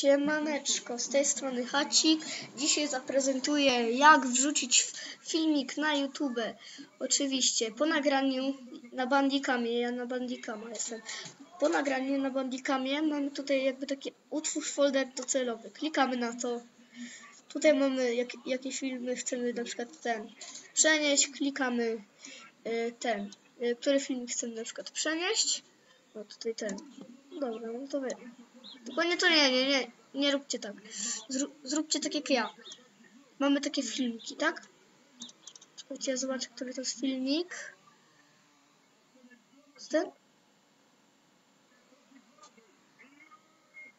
Siemaneczko, z tej strony Hacik. Dzisiaj zaprezentuję jak wrzucić filmik na YouTube. Oczywiście po nagraniu na Bandicamie, ja na Bandicama jestem. Po nagraniu na Bandicamie mamy tutaj jakby taki utwórz folder docelowy. Klikamy na to. Tutaj mamy jak, jakie filmy chcemy na przykład ten przenieść. Klikamy y, ten, y, który film chcemy na przykład przenieść. No tutaj ten. Dobra, no to wiem. Tylko nie to nie, nie, nie, nie róbcie tak. Zró zróbcie tak jak ja. Mamy takie filmiki, tak? Czekajcie, ja zobaczę, który to jest filmik. Ten?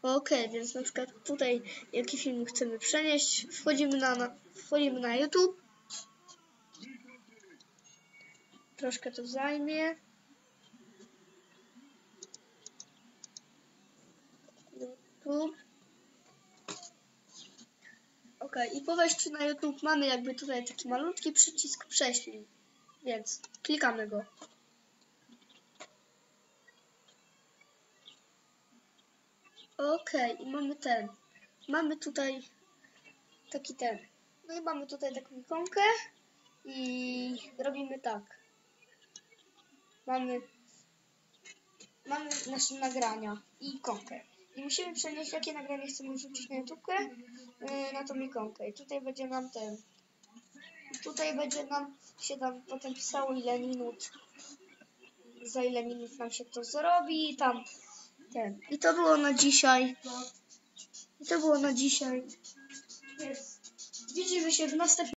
Okej, więc na przykład tutaj jaki film chcemy przenieść, wchodzimy na, na, wchodzimy na YouTube. Troszkę to zajmie. YouTube. Ok, i po wejściu na YouTube mamy jakby tutaj taki malutki przycisk prześlij, więc klikamy go. Ok, i mamy ten. Mamy tutaj taki ten. No i mamy tutaj taką ikonkę i robimy tak. Mamy mamy nasze nagrania i ikonkę. I musimy przenieść, jakie nagranie chcemy wrzucić na YouTube yy, na tą ikonkę. I tutaj będzie nam ten. Tutaj będzie nam się tam potem pisało ile minut. Za ile minut nam się to zrobi. i Tam ten. I to było na dzisiaj. I to było na dzisiaj. Widzimy się w następnym.